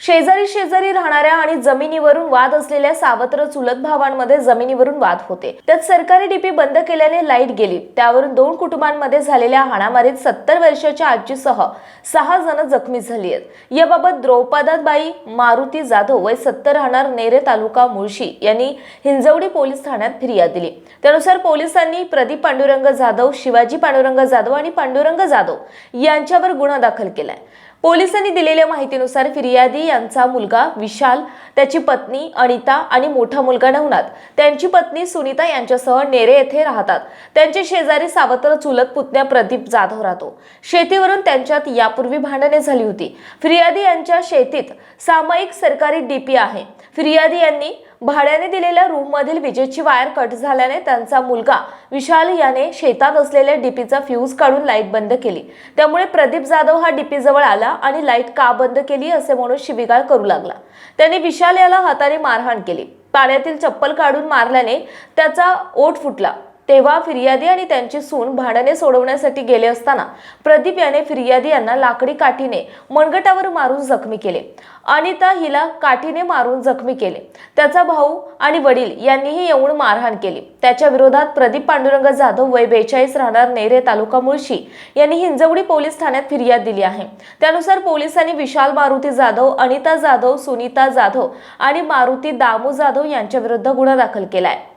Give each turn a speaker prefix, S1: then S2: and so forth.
S1: शेजारी शेजारी राहणाऱ्या आणि जमिनीवरून वाद असलेल्या सावत्र चुलत भावांमध्ये जमिनीवरून वाद होते. त्यात सरकारी डीपी बंद केल्याने लाइट गेली. त्यावरून दोन कुटुंबांमध्ये झालेल्या हाणामारीत सत्तर वर्षाच्या आजीसह सहा जण जखमी झाली आहेत. याबाबत द्रौपदाबाई मारुती जाधव वय सत्तर राहणार नेरे तालुका मुळशी यांनी हिंजवडी पोलीस ठाण्यात फिर्याद दिली. त्यानुसार पोलिसांनी प्रदीप पांडुरंग जाधव शिवाजी पांडुरंग जाधव आणि पांडुरंग जाधव यांच्यावर गुन्हा दाखल केलाय. पोलिसांनी दिलेल्या माहितीनुसार फिर्यादी यांचा मुलगा विशाल त्याची पत्नी अनिता आणि मोठा मुलगा नवनाथ. त्यांची पत्नी सुनीता यांच्यासह नेरे येथे राहतात. त्यांचे शेजारी सावत्र चुलत पुतण्या प्रदीप जाधव राहतो. शेतीवरून त्यांच्यात यापूर्वी भांडणे झाली होती. फिर्यादी यांच्या शेतीत सामायिक सरकारी डीपी आहे. फिर्यादी यांनी भाड्याने दिलेल्या रूममधील विजेची वायर कट झाल्याने त्यांचा मुलगा विशाल याने शेतात असलेल्या डीपीचा फ्यूज काढून लाइट बंद केली. त्यामुळे प्रदीप जाधव हा डीपी जवळ आला आणि लाइट का बंद केली असे म्हणून शिबिगाळ करू लागला. त्याने विशाल याला हाताने मारहाण केली. पाण्यातील चप्पल काढून मारल्याने त्याचा ओठ फुटला. तेव्हा फिर्यादी आणि त्यांची सून भांडणे सोडवण्यासाठी गेले असताना प्रदीप याने फिर्यादी यांना लाकडी काठीने मनगटावर मारून जखमी केले. अनिता हिला काठीने मारून जखमी केले. त्याचा भाऊ आणि वडील यांनीही येऊन मारहाण केली. त्याच्या विरोधात प्रदीप पांडुरंग जाधव वय बेचाळीस राहणार नेरे तालुका मुळशी यांनी हिंजवडी पोलीस ठाण्यात फिर्याद दिली आहे. त्यानुसार पोलिसांनी विशाल मारुती जाधव अनिता जाधव सुनीता जाधव आणि मारुती दामू जाधव यांच्या विरुद्ध गुन्हा दाखल केला आहे